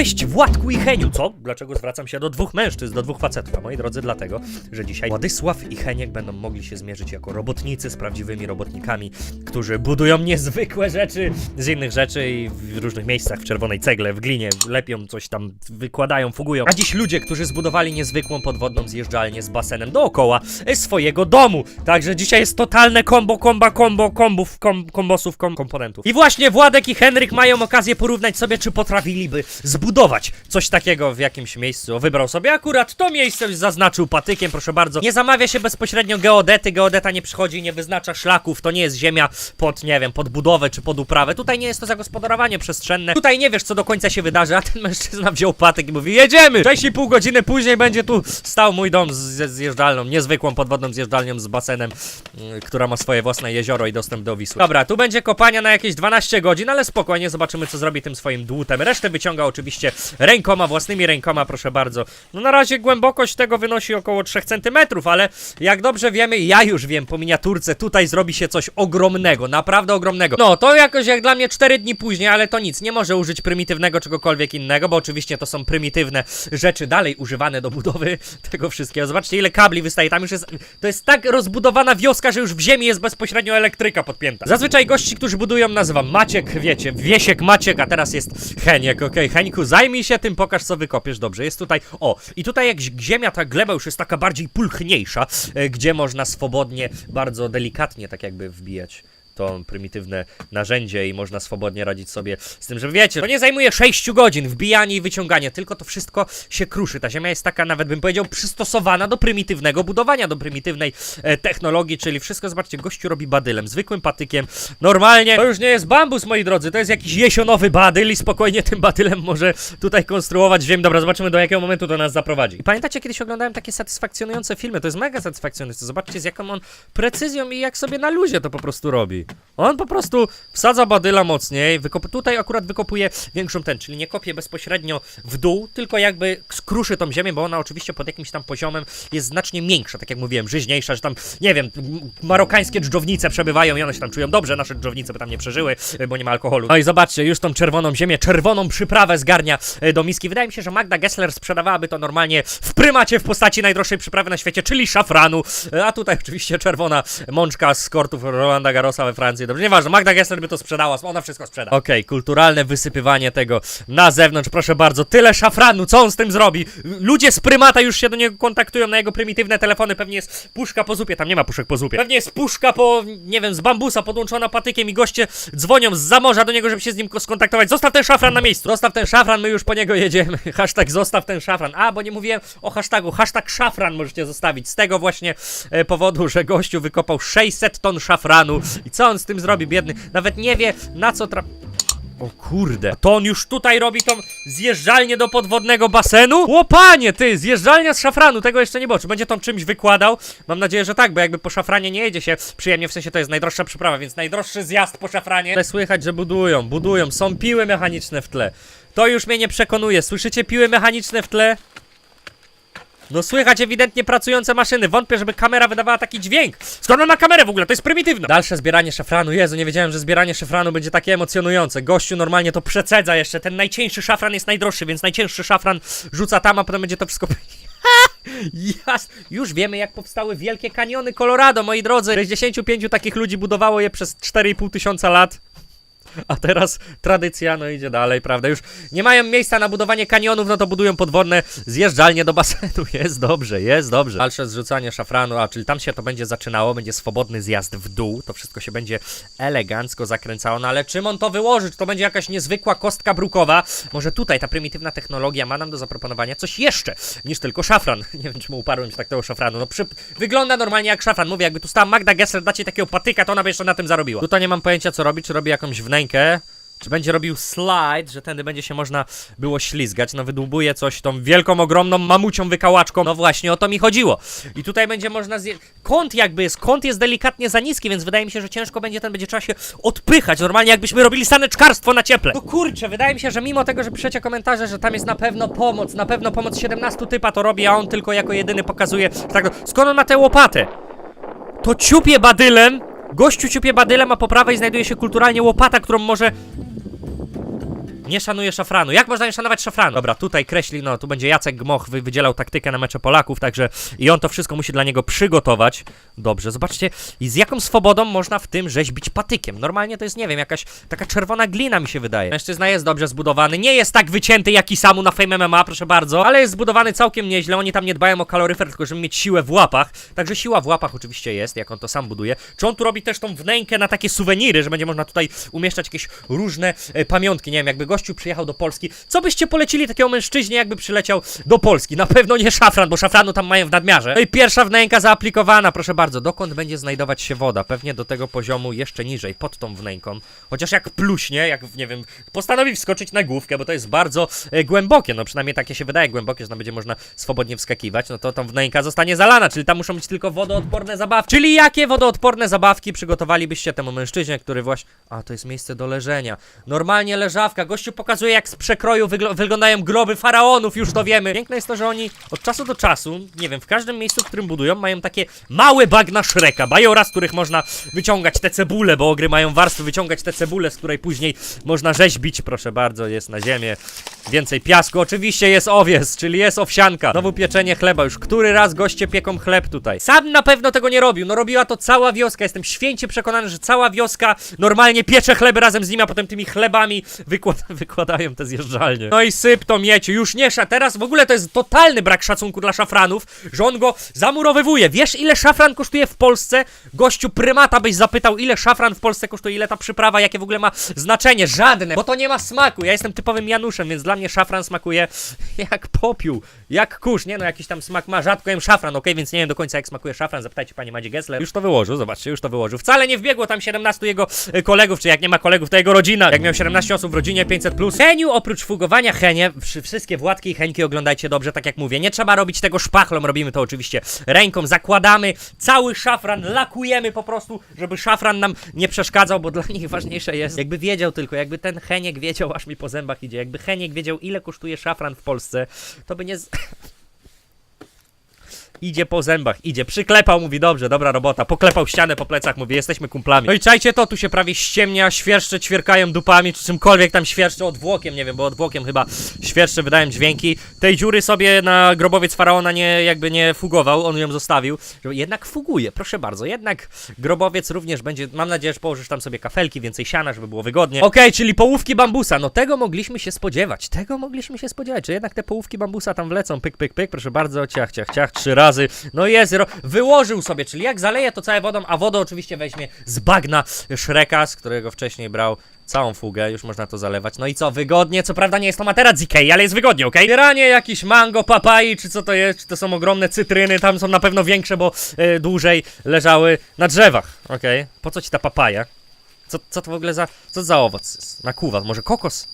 Cześć Władku i Heniu! Co? Dlaczego zwracam się do dwóch mężczyzn, do dwóch facetów? A moi drodzy, dlatego, że dzisiaj Władysław i Heniek będą mogli się zmierzyć jako robotnicy z prawdziwymi robotnikami, którzy budują niezwykłe rzeczy z innych rzeczy i w różnych miejscach, w czerwonej cegle, w glinie, lepią coś tam, wykładają, fugują. A dziś ludzie, którzy zbudowali niezwykłą podwodną zjeżdżalnię z basenem dookoła e, swojego domu. Także dzisiaj jest totalne kombo, komba, kombo, kombów, kom, kombosów, kom, komponentów. I właśnie Władek i Henryk mają okazję porównać sobie, czy potrafiliby zbudować coś takiego w jakimś miejscu. Wybrał sobie akurat to miejsce, zaznaczył patykiem, proszę bardzo. Nie zamawia się bezpośrednio geodety, geodeta nie przychodzi, nie wyznacza szlaków, to nie jest ziemia pod, nie wiem, pod budowę czy pod uprawę. Tutaj nie jest to zagospodarowanie przestrzenne. Tutaj nie wiesz, co do końca się wydarzy, a ten mężczyzna wziął patyk i mówi, jedziemy! 6,5 godziny później będzie tu stał mój dom z, z zjeżdżalnią, niezwykłą podwodną zjeżdżalnią z basenem, mm, która ma swoje własne jezioro i dostęp do Wisły. Dobra, tu będzie kopania na jakieś 12 godzin, ale spokojnie zobaczymy, co zrobi tym swoim dłutem. Resztę wyciąga oczywiście rękoma, własnymi rękoma, proszę bardzo. No na razie głębokość tego wynosi około 3 cm, ale jak dobrze wiemy, ja już wiem po miniaturce, tutaj zrobi się coś ogromnego, naprawdę ogromnego. No, to jakoś jak dla mnie 4 dni później, ale to nic, nie może użyć prymitywnego czegokolwiek innego, bo oczywiście to są prymitywne rzeczy dalej używane do budowy tego wszystkiego. Zobaczcie, ile kabli wystaje, tam już jest, to jest tak rozbudowana wioska, że już w ziemi jest bezpośrednio elektryka podpięta. Zazwyczaj gości, którzy budują, nazywam Maciek, wiecie, Wiesiek Maciek, a teraz jest Heniek, okej, Heńku, zajmij się tym, pokaż co wykopiesz, dobrze, jest tutaj, o, i tutaj jak ziemia, ta gleba już jest taka bardziej pulchniejsza, e, gdzie można swobodnie, bardzo delikatnie tak jakby wbijać to prymitywne narzędzie i można swobodnie radzić sobie z tym, że wiecie, to nie zajmuje 6 godzin wbijanie i wyciąganie, tylko to wszystko się kruszy. Ta ziemia jest taka, nawet bym powiedział, przystosowana do prymitywnego budowania, do prymitywnej e, technologii, czyli wszystko, zobaczcie, gościu robi badylem, zwykłym patykiem, normalnie. To już nie jest bambus, moi drodzy, to jest jakiś jesionowy badyl i spokojnie tym badylem może tutaj konstruować ziemię. Dobra, zobaczymy do jakiego momentu to nas zaprowadzi. I pamiętacie, kiedyś oglądałem takie satysfakcjonujące filmy, to jest mega satysfakcjonujące, zobaczcie z jaką on precyzją i jak sobie na luzie to po prostu robi. On po prostu wsadza badyla mocniej, tutaj akurat wykopuje większą ten, czyli nie kopie bezpośrednio w dół, tylko jakby skruszy tą ziemię, bo ona oczywiście pod jakimś tam poziomem jest znacznie większa, tak jak mówiłem, żyźniejsza, że tam, nie wiem, marokańskie dżdżownice przebywają i one się tam czują dobrze, nasze dżdżownice by tam nie przeżyły, y, bo nie ma alkoholu. No i zobaczcie, już tą czerwoną ziemię, czerwoną przyprawę zgarnia y, do miski. Wydaje mi się, że Magda Gessler sprzedawałaby to normalnie w prymacie w postaci najdroższej przyprawy na świecie, czyli szafranu, Y, a tutaj oczywiście czerwona mączka z kortów Rolanda Garrosa we Francji. Dobrze, nieważne, Magda Gessler by to sprzedała, ona wszystko sprzeda. Okej, kulturalne wysypywanie tego na zewnątrz, proszę bardzo. Tyle szafranu, co on z tym zrobi? Ludzie z prymata już się do niego kontaktują na jego prymitywne telefony, pewnie jest puszka po zupie, tam nie ma puszek po zupie. Pewnie jest puszka po, nie wiem, z bambusa podłączona patykiem i goście dzwonią z zamorza do niego, żeby się z nim ko- skontaktować. Zostaw ten szafran na miejscu, zostaw ten szafran, my już po niego jedziemy. Hashtag zostaw ten szafran. A, bo nie mówiłem o hashtagu, hashtag szafran możecie zostawić. Z tego właśnie e, powodu, że gościu wykopał 600 ton szafranu i co on z tym zrobi, biedny? Nawet nie wie, na co tra... O kurde, to on już tutaj robi tą zjeżdżalnię do podwodnego basenu? Łopanie, ty, zjeżdżalnia z szafranu, tego jeszcze nie było. Czy będzie tą czymś wykładał? Mam nadzieję, że tak, bo jakby po szafranie nie jedzie się przyjemnie, w sensie to jest najdroższa przyprawa, więc najdroższy zjazd po szafranie. Tutaj słychać, że budują, budują, są piły mechaniczne w tle. To już mnie nie przekonuje. Słyszycie piły mechaniczne w tle? No słychać ewidentnie pracujące maszyny. Wątpię, żeby kamera wydawała taki dźwięk. Skąd on ma kamerę w ogóle? To jest prymitywne. Dalsze zbieranie szafranu. Jezu, nie wiedziałem, że zbieranie szafranu będzie takie emocjonujące. Gościu normalnie to przecedza jeszcze. Ten najcieńszy szafran jest najdroższy, więc najcięższy szafran rzuca tam, a potem będzie to wszystko... Jas, już wiemy jak powstały wielkie kaniony Colorado, moi drodzy. 65 takich ludzi budowało je przez 4,5 tysiąca lat. A teraz tradycja, no idzie dalej, prawda? Już nie mają miejsca na budowanie kanionów, no to budują podwodne zjeżdżalnie do basenu. Jest dobrze, jest dobrze. Dalsze zrzucanie szafranu, a czyli tam się to będzie zaczynało, będzie swobodny zjazd w dół, to wszystko się będzie elegancko zakręcało, no ale czym on to wyłoży? Czy to będzie jakaś niezwykła kostka brukowa? Może tutaj ta prymitywna technologia ma nam do zaproponowania coś jeszcze niż tylko szafran. Nie wiem, czemu uparłem się tak tego szafranu. No przy... wygląda normalnie jak szafran. Mówię, jakby tu stała Magda Gessler, dacie takiego patyka, to ona by jeszcze na tym zarobiła. Tutaj nie mam pojęcia co robi, czy robi jakąś wnękę, czy będzie robił slide, że tędy będzie się można było ślizgać. No wydłubuje coś tą wielką, ogromną mamucią wykałaczką. No właśnie o to mi chodziło. I tutaj będzie można zje... Kąt jakby jest, kąt jest delikatnie za niski, więc wydaje mi się, że ciężko będzie ten, będzie trzeba się odpychać. Normalnie jakbyśmy robili saneczkarstwo na cieple. No kurczę, wydaje mi się, że mimo tego, że piszecie komentarze, że tam jest na pewno pomoc, na pewno pomoc 17 typa to robi, a on tylko jako jedyny pokazuje. Tak, skąd on ma tę łopatę? To ciupie badylem. Gościu ciupie badylem, a po prawej znajduje się kulturalnie łopata, którą może Nie szanuje szafranu. Jak można nie szanować szafranu? Dobra, tutaj kreśli, no tu będzie Jacek Gmoch wy, wydzielał taktykę na mecze Polaków, także i on to wszystko musi dla niego przygotować. Dobrze, zobaczcie, i z jaką swobodą można w tym rzeźbić patykiem. Normalnie to jest, nie wiem, jakaś taka czerwona glina mi się wydaje. Mężczyzna jest dobrze zbudowany, nie jest tak wycięty jak Isamu na Fame MMA, proszę bardzo, ale jest zbudowany całkiem nieźle. Oni tam nie dbają o kaloryfer, tylko żeby mieć siłę w łapach. Także siła w łapach oczywiście jest, jak on to sam buduje. Czy on tu robi też tą wnękę na takie suweniry, że będzie można tutaj umieszczać jakieś różne e, pamiątki? Nie wiem, jakby gościu przyjechał do Polski, co byście polecili takiego mężczyźnie, jakby przyleciał do Polski? Na pewno nie szafran, bo szafranu tam mają w nadmiarze. No i pierwsza wnęka zaaplikowana, proszę bardzo. Dokąd będzie znajdować się woda? Pewnie do tego poziomu jeszcze niżej, pod tą wnęką. Chociaż jak pluśnie, jak nie wiem, postanowi wskoczyć na główkę, bo to jest bardzo e, głębokie, no przynajmniej takie się wydaje głębokie, że tam będzie można swobodnie wskakiwać, no to tą wnęka zostanie zalana, czyli tam muszą być tylko wodoodporne zabawki. Czyli jakie wodoodporne zabawki przygotowalibyście temu mężczyźnie, który właśnie... A, to jest miejsce do leżenia. Normalnie leżawka, gościu pokazuje jak z przekroju wygl wyglądają groby faraonów, już to wiemy. Piękne jest to, że oni od czasu do czasu, nie wiem, w każdym miejscu, w którym budują, mają takie małe bagna Shreka, bajora, z których można wyciągać te cebule, bo ogry mają warstwy, wyciągać te cebule, z której później można rzeźbić, proszę bardzo, jest na ziemię. Więcej piasku, oczywiście jest owies, czyli jest owsianka. Znowu pieczenie chleba, już który raz goście pieką chleb tutaj. Sam na pewno tego nie robił, no robiła to cała wioska, jestem święcie przekonany, że cała wioska normalnie piecze chleby razem z nim, a potem tymi chlebami wykład wykładają te zjeżdżalnie. No i syp to miecie, już nie sza, teraz w ogóle to jest totalny brak szacunku dla szafranów, że on go zamurowywuje. Wiesz ile szafran kosztuje w Polsce? Gościu prymata byś zapytał, ile szafran w Polsce kosztuje, ile ta przyprawa, jakie w ogóle ma znaczenie, żadne, bo to nie ma smaku. Ja jestem typowym Januszem, więc dla mnie szafran smakuje jak popiół, jak kurz, nie no, jakiś tam smak ma, rzadko jem szafran, okej, więc nie wiem do końca jak smakuje szafran, zapytajcie pani Madzie Gessler. Już to wyłożył, zobaczcie, już to wyłożył. Wcale nie wbiegło tam 17 jego e, kolegów, czy jak nie ma kolegów, to jego rodzina. Jak miał 17 osób w rodzinie, 500 plus. Heniu, oprócz fugowania Henie, wszy- wszystkie Władki i Heńki oglądajcie dobrze, tak jak mówię, nie trzeba robić tego szpachlą, robimy to oczywiście ręką, zakładamy cały szafran, lakujemy po prostu, żeby szafran nam nie przeszkadzał, bo dla nich ważniejsze jest, jakby wiedział tylko, jakby ten Heniek wiedział, aż mi po zębach idzie, jakby Heniek wiedział, ile kosztuje szafran w Polsce, to by nie... Idzie po zębach, idzie, przyklepał, mówi dobrze, dobra robota, poklepał ścianę po plecach, mówi jesteśmy kumplami. No i czajcie to, tu się prawie ściemnia, świerszcze ćwierkają dupami, czy czymkolwiek tam świerszcze odwłokiem, nie wiem, bo odwłokiem chyba świerszcze wydają dźwięki. Tej dziury sobie na grobowiec faraona nie, jakby nie fugował, on ją zostawił, że jednak fuguje, proszę bardzo, jednak grobowiec również będzie, mam nadzieję, że położysz tam sobie kafelki, więcej siana, żeby było wygodnie. Okej, czyli połówki bambusa, no tego mogliśmy się spodziewać, tego mogliśmy się spodziewać, czy jednak te połówki bambusa tam wlecą, pyk, pyk, pyk, proszę bardzo, ciach, ciach, ciach, trzy razy, no jest, wyłożył sobie, czyli jak zaleje to całe wodą, a wodę oczywiście weźmie z bagna Shreka, z którego wcześniej brał całą fugę, już można to zalewać. No i co, wygodnie, co prawda nie jest to materac z Ikei, ale jest wygodnie, okej? Zbieranie jakiś mango, papai, czy co to jest, czy to są ogromne cytryny, tam są na pewno większe, bo e, dłużej leżały na drzewach, okej? Po co ci ta papaja? Co, co to w ogóle za, co za owoc jest? Nakuwa, może kokos?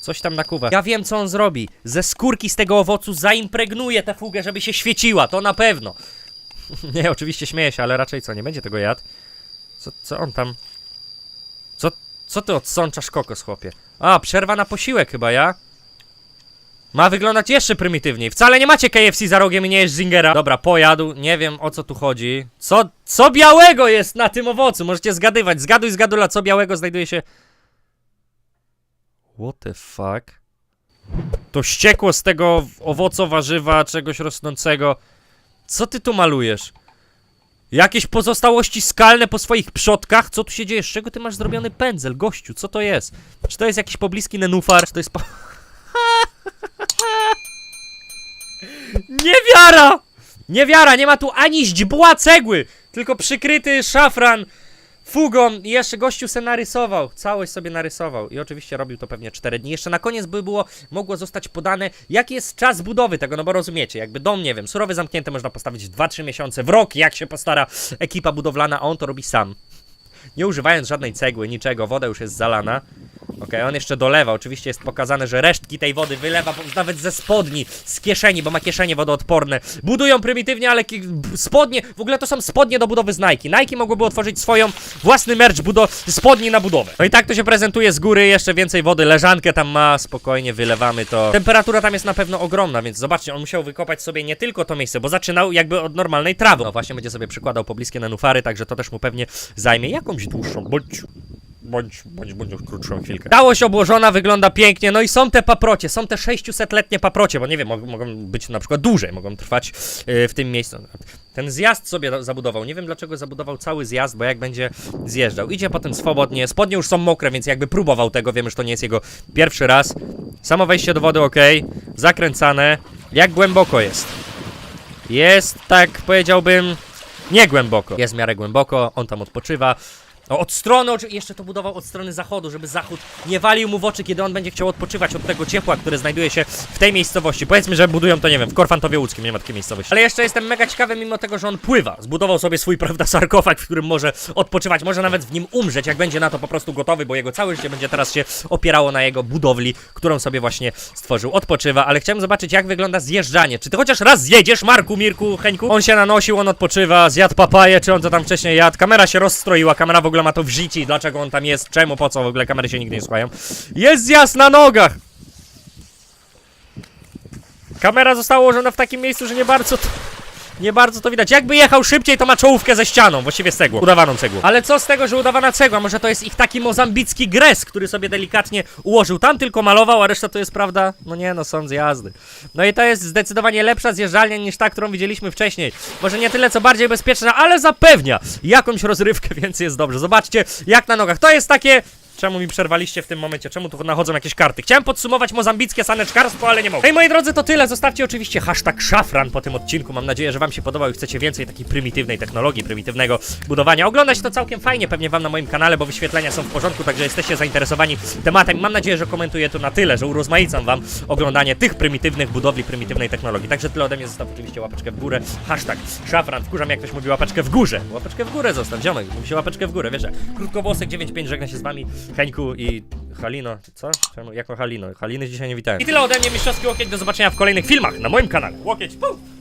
Coś tam nakuwa. Ja wiem, co on zrobi. Ze skórki z tego owocu zaimpregnuje tę fugę, żeby się świeciła, to na pewno. nie, oczywiście śmieję się, ale raczej co, nie będzie tego jadł? Co, co on tam... Co, co ty odsączasz kokos, chłopie? A, przerwa na posiłek chyba, ja? Ma wyglądać jeszcze prymitywniej. Wcale nie macie KFC za rogiem i nie jest Zingera. Dobra, pojadł. Nie wiem o co tu chodzi. Co, co białego jest na tym owocu? Możecie zgadywać. Zgaduj, zgadula, co białego znajduje się... What the fuck? To ściekło z tego owoco, warzywa, czegoś rosnącego. Co ty tu malujesz? Jakieś pozostałości skalne po swoich przodkach? Co tu się dzieje? Z czego ty masz zrobiony pędzel, gościu? Co to jest? Czy to jest jakiś pobliski nenufar? Czy to jest... Po... Niewiara! Niewiara, nie ma tu ani źdźbła cegły, tylko przykryty szafran fugą i jeszcze gościu se narysował, całość sobie narysował i oczywiście robił to pewnie 4 dni. Jeszcze na koniec by było, mogło zostać podane, jaki jest czas budowy tego, no bo rozumiecie, jakby dom, nie wiem, surowy zamknięty można postawić w 2-3 miesiące, w rok, jak się postara ekipa budowlana, a on to robi sam. Nie używając żadnej cegły, niczego, woda już jest zalana. Okej, on jeszcze dolewa. Oczywiście jest pokazane, że resztki tej wody wylewa nawet ze spodni, z kieszeni, bo ma kieszenie wodoodporne. Budują prymitywnie, ale spodnie, w ogóle to są spodnie do budowy z Nike. Nike mogłoby otworzyć swoją własny merch budo- spodni na budowę. No i tak to się prezentuje z góry, jeszcze więcej wody, leżankę tam ma, spokojnie wylewamy to. Temperatura tam jest na pewno ogromna, więc zobaczcie, on musiał wykopać sobie nie tylko to miejsce, bo zaczynał jakby od normalnej trawy. No właśnie będzie sobie przykładał pobliskie nenufary, także to też mu pewnie zajmie jakąś dłuższą, bądź bądź, bądź, bądź krótszą chwilkę. Całość obłożona, wygląda pięknie, no i są te paprocie, są te 600-letnie paprocie, bo nie wiem, mogą, mogą być na przykład dłużej, mogą trwać yy, w tym miejscu. Ten zjazd sobie zabudował, nie wiem dlaczego zabudował cały zjazd, bo jak będzie zjeżdżał, idzie potem swobodnie, spodnie już są mokre, więc jakby próbował tego, wiemy, że to nie jest jego pierwszy raz. Samo wejście do wody ok, zakręcane, jak głęboko jest? Jest, tak powiedziałbym, nie głęboko. Jest w miarę głęboko, on tam odpoczywa. O, od strony, jeszcze to budował od strony zachodu, żeby zachód nie walił mu w oczy, kiedy on będzie chciał odpoczywać od tego ciepła, które znajduje się w tej miejscowości. Powiedzmy, że budują to, nie wiem, w Korfantowie Łódzkim, nie ma takiej miejscowości. Ale jeszcze jestem mega ciekawy, mimo tego, że on pływa. Zbudował sobie swój, prawda, sarkofag, w którym może odpoczywać, może nawet w nim umrzeć, jak będzie na to po prostu gotowy, bo jego całe życie będzie teraz się opierało na jego budowli, którą sobie właśnie stworzył. Odpoczywa, ale chciałem zobaczyć, jak wygląda zjeżdżanie. Czy ty chociaż raz zjedziesz, Marku, Mirku, Heńku? On się nanosił, on odpoczywa, zjadł papaję, czy on to tam wcześniej jadł. Kamera się rozstroiła, kamera w ogóle ma to w życi. Dlaczego on tam jest? Czemu? Po co? W ogóle kamery się nigdy nie słuchają. Jest zjazd na nogach! Kamera została ułożona w takim miejscu, że nie bardzo to... Nie bardzo to widać. Jakby jechał szybciej, to ma czołówkę ze ścianą, właściwie z cegłą. Udawaną cegłą. Ale co z tego, że udawana cegła? Może to jest ich taki mozambicki gres, który sobie delikatnie ułożył. Tam tylko malował, a reszta to jest prawda? No nie, no są zjazdy. No i to jest zdecydowanie lepsza zjeżdżalnia niż ta, którą widzieliśmy wcześniej. Może nie tyle co bardziej bezpieczna, ale zapewnia jakąś rozrywkę, więc jest dobrze. Zobaczcie, jak na nogach. To jest takie. Czemu mi przerwaliście w tym momencie? Czemu tu nachodzą jakieś karty? Chciałem podsumować mozambickie saneczkarstwo, ale nie mogę. Hej moi drodzy, to tyle. Zostawcie oczywiście hashtag szafran po tym odcinku. Mam nadzieję, że wam się podobał i chcecie więcej takiej prymitywnej technologii, prymitywnego budowania. Oglądać to całkiem fajnie, pewnie wam na moim kanale, bo wyświetlenia są w porządku, także jesteście zainteresowani tematem. Mam nadzieję, że komentuję to na tyle, że urozmaicam wam oglądanie tych prymitywnych budowli, prymitywnej technologii. Także tyle ode mnie. Zostaw oczywiście łapeczkę w górę. Hashtag szafran. Wkurzam, jak ktoś mówi łapeczkę w. Łapeczkę w górę zostaw, ziomek. Mówi się łapeczkę w górę, wiesz. Krótkowłosek 95 żegna się z wami. Heńku i Halino. Co? Czemu? Jako Halino. Haliny dzisiaj nie witałem. I tyle ode mnie, mistrzowski łokieć. Do zobaczenia w kolejnych filmach na moim kanale. Łokieć, puf!